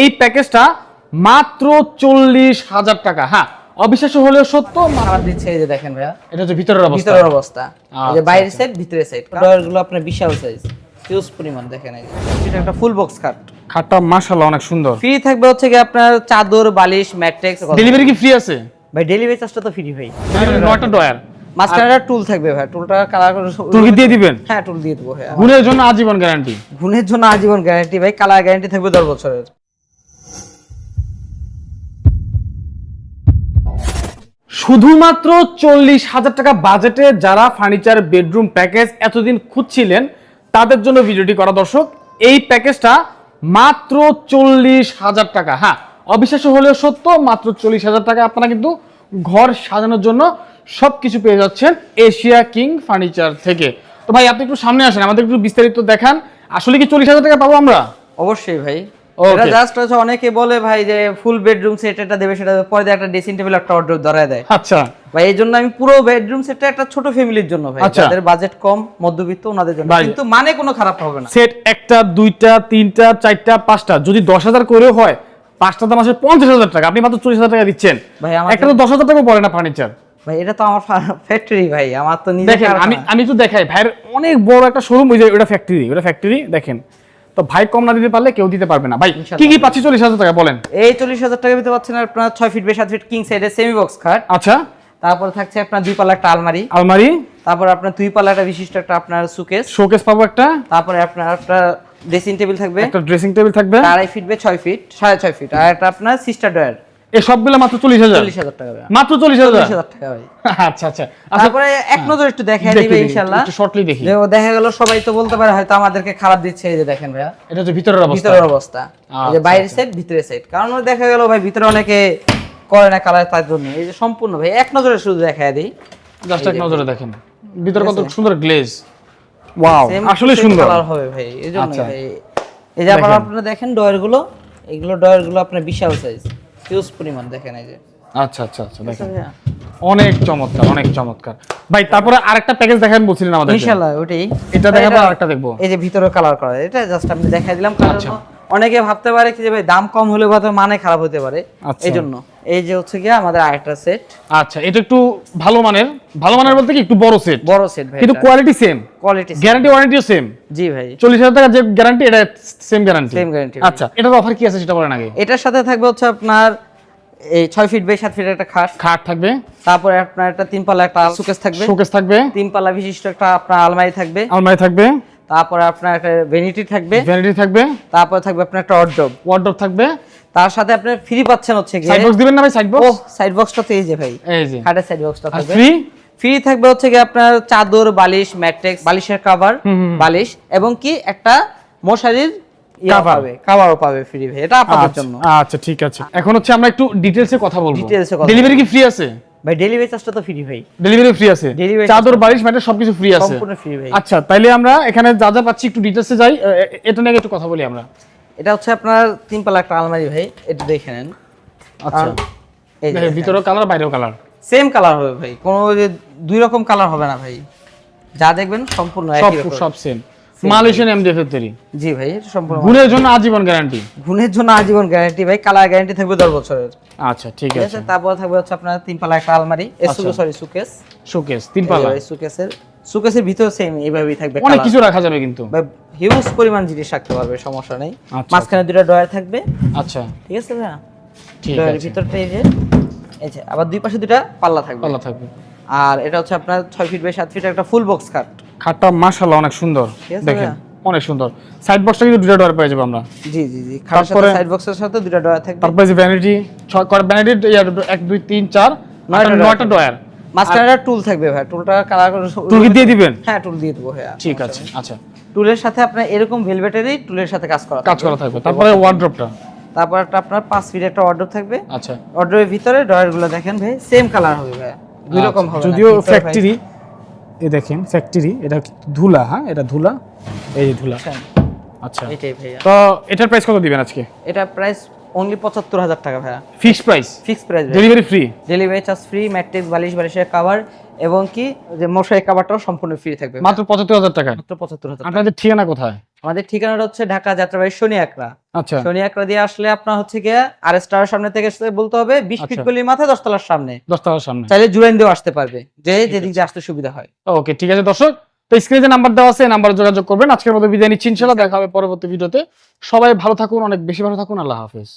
এই প্যাকেজটা মাত্র চল্লিশ হাজার টাকা। হ্যাঁ অবিশ্বাস্য হলেও সত্য। দিচ্ছে এই যে দেখেন ভাইয়া। এটা হচ্ছে ভিতরের অবস্থা। ভিতরের অবস্থা। এই যে আচ্ছা, বাইরের সাইড ভিতরের সাইড আপনার বিশাল সাইজ হিউজ পরিমাণ দেখেন এই এটা একটা ফুল বক্স খাট খাটটা মাশাআল্লাহ অনেক সুন্দর। ফ্রি থাকবে হচ্ছে কি আপনার চাদর বালিশ ম্যাট্রিক্স ডেলিভারি কি ফ্রি আছে? ভাই ডেলিভারি চার্জটা তো ফ্রি ভাই। ডয়ার মাঝখানে টুল থাকবে ভাই। টুলটা কালার করে কি দিয়ে দিবেন? হ্যাঁ টুল দিয়ে দেবো ভাই। গুণের জন্য আজীবন গ্যারান্টি গুণের জন্য আজীবন গ্যারান্টি ভাই। কালার গ্যারান্টি থাকবে দশ বছরের। শুধুমাত্র চল্লিশ হাজার টাকা বাজেটে যারা ফার্নিচার বেডরুম প্যাকেজ এতদিন খুঁজছিলেন, তাদের জন্য ভিডিওটি করা দর্শক। এই প্যাকেজটা মাত্র চল্লিশ হাজার টাকা। হ্যাঁ অবিশ্বাস্য হলেও সত্য, মাত্র চল্লিশ হাজার টাকা আপনারা কিন্তু ঘর সাজানোর জন্য সব কিছু পেয়ে যাচ্ছেন এশিয়া কিং ফার্নিচার থেকে। তো ভাই, আপনি একটু সামনে আসেন, আমাদের একটু বিস্তারিত দেখান। আসলে কি চল্লিশ হাজার টাকা পাবো আমরা? অবশ্যই ভাই. এটা জাস্ট হচ্ছে অনেকে বলে ভাই যে ফুল বেডরুম সেট এটা দেবে সেটা পরে একটা ড্রেসিং টেবিল একটা অর্ডার ধরায় দেয়। আচ্ছা। ভাই এই জন্য আমি পুরো বেডরুম সেটটা একটা ছোট ফ্যামিলির জন্য ভাই। আচ্ছা। যাদের বাজেট কম মধ্যবিত্ত ওনাদের জন্য। কিন্তু মানে কোনো খারাপ হবে না। সেট একটা দুইটা তিনটা চারটা পাঁচটা যদি দশ হাজার করেও হয় পাঁচটা দাম আসে পঞ্চাশ হাজার টাকা। আপনি মাত্র চল্লিশ হাজার টাকা দিচ্ছেন। ভাই, আমার একটা তো দশ হাজার টাকা পড়ে না ফার্নিচার ভাই এটা তো আমার ফ্যাক্টরি ভাই। আমার তো নিজে দেখেন আমি আমি তো দেখাই। ভাইয়ের অনেক বড় একটা শোরুম ওই যে ওটা ফ্যাক্টরি ওটা ফ্যাক্টরি দেখেন। তো ভাই কম না দিতে পারলে কেউ দিতে পারবে না। ভাই কি কি পাচ্ছি চল্লিশ হাজার টাকা বলেন। এই চল্লিশ হাজার টাকা দিতে পারছেন আপনার ছয় ফিট বাই সাত ফিট কিং সাইডের সেমি বক্স খাট আচ্ছা। তারপর থাকছে আপনার দুই পাল্লা একটা আলমারি। আলমারি। তারপর আপনার দুই পাল্লা একটা বিশিষ্ট একটা আপনার সুকেস শোকেস পাবো একটা। তারপরে আপনার একটা ড্রেসিং টেবিল থাকবে। একটা ড্রেসিং টেবিল থাকবে। আড়াই ফিট বাই ছয় ফিট সাড়ে ছয় ফিট আর একটা আপনার সিস্টার ডয়ার এই সবগুলো মাত্র চল্লিশ হাজার? চল্লিশ হাজার টাকা ভাই। মাত্র চল্লিশ হাজার? চল্লিশ হাজার টাকা ভাই। আচ্ছা আচ্ছা। আচ্ছা তারপরে এক নজর একটু দিবে একটু shortly দেখি। ও দেখা গেল সবাই তো বলতে পারে হয়তো আমাদেরকে খারাপ দিচ্ছে এই যে দেখেন ভাইয়া। এটা হচ্ছে ভিতরের অবস্থা। ভিতরের অবস্থা। এই যে আচ্ছা, বাইরের সাইড ভিতরের সাইড কারণ দেখা গেল ভাই ভিতরে অনেকে করে না কালার তার জন্য। এই যে সম্পূর্ণ ভাই এক নজরে শুধু দেখা দিই। জাস্ট এক নজরে দেখেন। ভিতরে কত সুন্দর গ্লেজ ওয়াও আসলে সুন্দর। কালার হবে ভাই এই জন্য আচ্ছা। ভাই। এই যে আবার আপনারা দেখেন ডয়ারগুলো এগুলো ডয়ারগুলো আপনার বিশাল সাইজ হিউজ পরিমাণ দেখেন এই যে। আচ্ছা আচ্ছা আচ্ছা দেখেন। অনেক চমৎকার অনেক চমৎকার। ভাই তারপরে আরেকটা প্যাকেজ দেখান বলছিলেন আমাদের ইনশাআল্লাহ ওটাই। এটা দেখাবো আরেকটা দেখব। এই যে ভিতরে কালার করা এটা জাস্ট আমি দেখাই দিলাম কালার। অনেকে ভাবতে পারে কি যে ভাই দাম কম হলে হয়তো মানে খারাপ হতে পারে। আচ্ছা। এই জন্য এই যে হচ্ছে গিয়ে আমাদের আরেকটা সেট আচ্ছা এটা একটু ভালো মানের। ভালো মানের বলতে কি একটু বড় সেট বড় সেট ভাই কিন্তু কোয়ালিটি সেম কোয়ালিটি গ্যারান্টি ওয়ারেন্টিও সেম জি ভাই। চল্লিশ হাজার টাকা যে গ্যারান্টি এটা সেম গ্যারান্টি Same guarantee, আচ্ছা এটার অফার কি আছে সেটা বলেন আগে? এটার সাথে থাকবে হচ্ছে আপনার এই ছয় ফিট বাই সাত ফিট একটা খাট। খাট থাকবে। তারপরে আপনার একটা তিন পাল্লা একটা সুকেস থাকবে। শোকেস থাকবে। তিন পাল্লা বিশিষ্ট একটা আপনার আলমারি থাকবে। আলমারি থাকবে। তারপরে আপনার একটা ভ্যানিটি থাকবে। ভ্যানিটি থাকবে। তারপরে থাকবে আপনার একটা অর্ডব ওয়ার্ডরোব থাকবে। তার সাথে আপনি ফ্রি পাচ্ছেন হচ্ছে গিয়ে সাইড বক্স দিবেন না ভাই সাইড বক্স ও সাইড বক্সটা তো এই যে ভাই। এই যে। খাটের সাইড বক্সটা থাকবে। ফ্রি ফ্রি থাকবে হচ্ছে কি আপনার চাদর বালিশ ম্যাট্রিক্স বালিশের কাভার বালিশ এবং কি একটা মশারির Cover। পাবে। কাভারও পাবে ফ্রি ভাই এটা আপনাদের জন্য। আচ্ছা ঠিক আছে। এখন হচ্ছে আমরা একটু ডিটেলসে কথা বলব। কথা ডেলিভারি কি ফ্রি আছে? ভাই ডেলিভারি চার্জটা তো ফ্রি ভাই। ডেলিভারি ফ্রি আছে। চাদর বালিশ ম্যাটার সবকিছু ফ্রি আছে। সম্পূর্ণ free ভাই। আচ্ছা তাইলে আমরা এখানে যা যা পাচ্ছি একটু ডিটেলসে যাই। এটা নিয়ে একটু কথা বলি আমরা। এটা হচ্ছে আপনার তিন পাল্লা একটা আলমারি ভাই এটা দেখে নেন। আচ্ছা। এই যে ভিতরেও কালার বাইরেও কালার সেম কালার হবে ভাই কোনো দুই রকম কালার হবে না ভাই। যা দেখবেন সম্পূর্ণ একই রকম। সব সেম মালয়েশিয়ান এমডিএফ এর তৈরি। জি ভাই এটা সম্পূর্ণ গুণের জন্য আজীবন গ্যারান্টি গুণের জন্য আজীবন গ্যারান্টি ভাই কালার গ্যারান্টি থাকবে দশ বছরের। আচ্ছা ঠিক আছে। তারপর থাকবে হচ্ছে আপনার তিন পাল্লা একটা আলমারি। সরি সুকেস শোকেস তিন পাল্লা সুকেসের সুকেসের ভিতরে সেম এইভাবেই থাকবে অনেক কিছু রাখা যাবে কিন্তু। হিউজ পরিমাণ জিনিস রাখতে পারবে সমস্যা নেই। আচ্ছা। মাঝখানে দুটো ডয়ার থাকবে। আচ্ছা। ঠিক আছে ভাইয়া? ঠিক আছে। ভিতরটা এই যে এই যে আবার দুই পাশে দুটা পাল্লা থাকবে। পাল্লা থাকবে। আর এটা হচ্ছে আপনার ছয় ফিট বাই সাত ফিট একটা ফুল বক্স খাট খাটটা মাশাআল্লাহ অনেক সুন্দর। দেখেন অনেক সুন্দর। সাইড বক্সটা কিন্তু দুটো ডোর পেয়ে যাব আমরা। জি জি জি খাটের সাথে সাইড বক্সের সাথে দুটো ডয়ার থাকবে। তারপরে যে ভ্যানিটি ছয় করে ভ্যানিটি এক দুই তিন চার নয়টা নয়টা ডয়ার মাঝখানে টুল থাকবে ভাই টুলটা কালার কি দিয়ে দিবেন? হ্যাঁ টুল দিয়ে দেবো ভাইয়া। ঠিক আছে আচ্ছা। টুলের সাথে আপনার এরকম ভেলভেটেরই টুলের সাথে কাজ করা কাজ করা থাকবে। তারপরে ওয়ার্ড্রপটা তারপর একটা আপনার পাঁচ ফিট একটা অর্ডার থাকবে। আচ্ছা। অর্ডারের ভিতরে ডয়ারগুলো দেখেন ভাই সেম কালার হবে ভাই দুই রকম হবে আচ্ছা, যদিও ফ্যাক্টরি এই দেখেন ফ্যাক্টরি এটা ধুলা হ্যাঁ? এটা ধুলা এই ধুলা। আচ্ছা, আচ্ছা। এটাই ভাইয়া। তো এটার প্রাইস কত দিবেন আজকে? এটা প্রাইস অনলি পঁচাত্তর হাজার টাকা ভাইয়া। Fix price fix price delivery free delivery charge free matrix বালিশ বালিশের কভার এবং কি যে মশারি কাভারটাও সম্পূর্ণ ফ্রি থাকবে মাত্র পঁচাত্তর হাজার টাকা মাত্র পঁচাত্তর হাজার আপনাদের ঠিকানা কোথায়? আমাদের ঠিকানাটা হচ্ছে ঢাকা যাত্রাবাড়ি শনি একরা আচ্ছা। শনি একরা দিয়ে আসলে আপনার হচ্ছে গিয়ে আর স্টার সামনে থেকে বলতে হবে বিশ ফিট আচ্ছা। গলির মাথায় দশতলার সামনে। দশতলার সামনে। চাইলে জুলাইন দিয়ে আসতে পারবে যে যেদিক দিয়ে আসতে সুবিধা হয়। ওকে ঠিক আছে দর্শক। তো স্ক্রিনে নাম্বার দেওয়া আছে নাম্বার যোগাযোগ করবেন। আজকের মতো বিদায় নিচ্ছি ইনশাল্লাহ দেখা হবে পরবর্তী ভিডিওতে। সবাই ভালো থাকুন অনেক বেশি ভালো থাকুন। আল্লাহ হাফেজ।